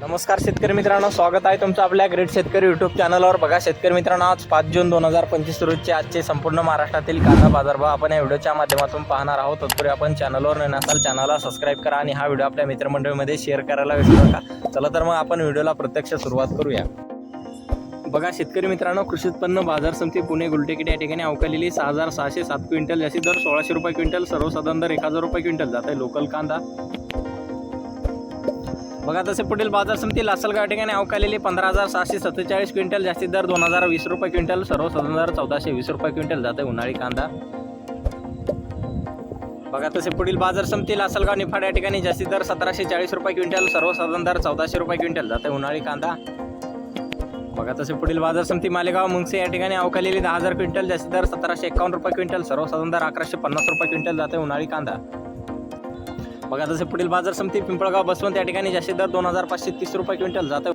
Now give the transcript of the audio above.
नमस्कार शेतकरी मित्रांनो स्वागत आहे तुमचं आपल्या ग्रेट शेतकरी यूट्यूब चॅनलवर बघा शेतकरी मित्रांनो आज पाच जून दोन हजार पंचवीस रोजचे आजचे संपूर्ण महाराष्ट्रातील कांदा बाजारभाव आपण या व्हिडिओच्या माध्यमातून पाहणार आहोत. तत्पूर्वी आपण चॅनलवर न असाल चॅनलला सबस्क्राईब करा आणि हा व्हिडिओ आपल्या मित्रमंडळीमध्ये शेअर करायला विसरू नका. चला तर मग आपण व्हिडिओला प्रत्यक्ष सुरुवात करूया. बघा शेतकरी मित्रांनो कृषी उत्पन्न बाजार समिती पुणे गुलटेकडी या ठिकाणी अवकालेली सहा हजार सहाशे सात क्विंटल जशी दर सोळाशे रुपये क्विंटल सर्वसाधारण दर एक हजार रुपये क्विंटल जात आहे. लोकल कांदा बघा तसे पुढील बाजार समिती लासलगाव ठिकाणी अवकालेली पंधरा हजार सहाशे सत्तेचाळीस क्विंटल जास्तीत दर दोन हजार वीस रुपये क्विंटल सर्वसाधारण दर चौदाशे वीस रुपये क्विंटल जाते उन्हाळी कांदा. बघा तसे पुढील बाजार समिती लासलगाव निफाड या ठिकाणी जास्तीत दर सतराशे चाळीस रुपये क्विंटल सर्वसाधारण दर चौदाशे रुपये क्विंटल जाते उन्हाळी कांदा. बघा तसे पुढील बाजार समिती मालेगाव मुंगसे या ठिकाणी अवकालेली दहा हजार क्विंटल जास्तीत दर सतराशे एकावन्न रुपये क्विंटल सर्वसाधारण दर अकराशे पन्नास रुपये क्विंटल जाते उन्हाळी कांदा. बघा तसे पुढील बाजार समिती पिंपळगाव बसवंत या ठिकाणी जास्तीत दर दोन हजार पाचशे तीस रुपये क्विंटल जातं.